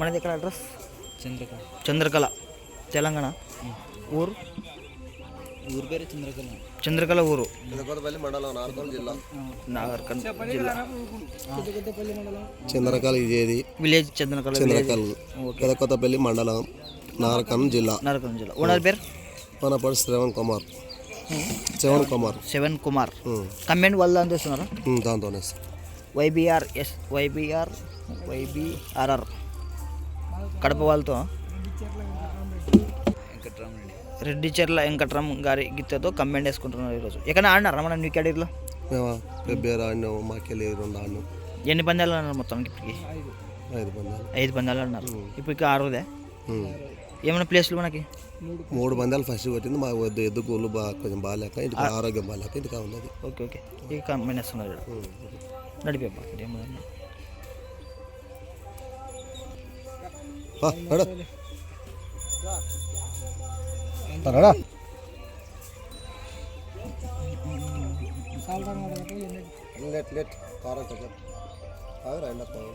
మనది ఎక్కడ అడ్రస్ చంద్రకళ చంద్రకళ తెలంగాణ ఊరు ఊరు పేరు చంద్రకళ చంద్రకళ ఊరు మండలం నాగర్కల్ జిల్లా నాగర్కల్ జిల్లా చంద్రకళ ఇదేది విలేజ్ చంద్రకళ చంద్రకళ పెదకొత్తపల్లి మండలం నాగర్కల్ జిల్లా నాగర్కల్ జిల్లా ఓనర్ పేరు వనపడి శ్రవణ్ కుమార్ శ్రవణ్ కుమార్. సెవెన్ కుమార్. కమెంట్ వాళ్ళు అందిస్తున్నారా దాంతోనే YBR S YBR YBRR. Kadapa వాళ్ళతో? రెడ్డి. చెర్ల వెంకట్రామ్ గారి గీతతో కమెంట్ వేసుకుంటున్నారు ఈరోజు. ఎక్కడ ఆడినారా మన న్యూ క్యాడీలో మేము పెబ్బేరు ఆడినాము మాకెళ్ళి రెండు ఆడినాం ఎన్ని పందాలు ఆడినారు మొత్తం ఇప్పటికి? ఐదు పందాలు. ఐదు పందాలు ఆడినారు. ఇప్పటికి ఆరుదే. ఏమైనా ప్లేస్లు మనకి? మూడు పందాలు ఫస్ట్ కొట్టింది మా వద్ద ఎద్దు కూలు బాగా కొంచెం బాగాలేక ఇంటికి ఆరోగ్యం బాగాలేక ఇంటికి ఉన్నది ఓకే ఓకే ఇక కమెంట్ వేస్తున్నారు ఈడ. నడిపేపా ఏమన్నా ఆ, నడు. నడు. లేట్ లేట్ కారం కొంచెం ఆగురా, ఎండ పోయి.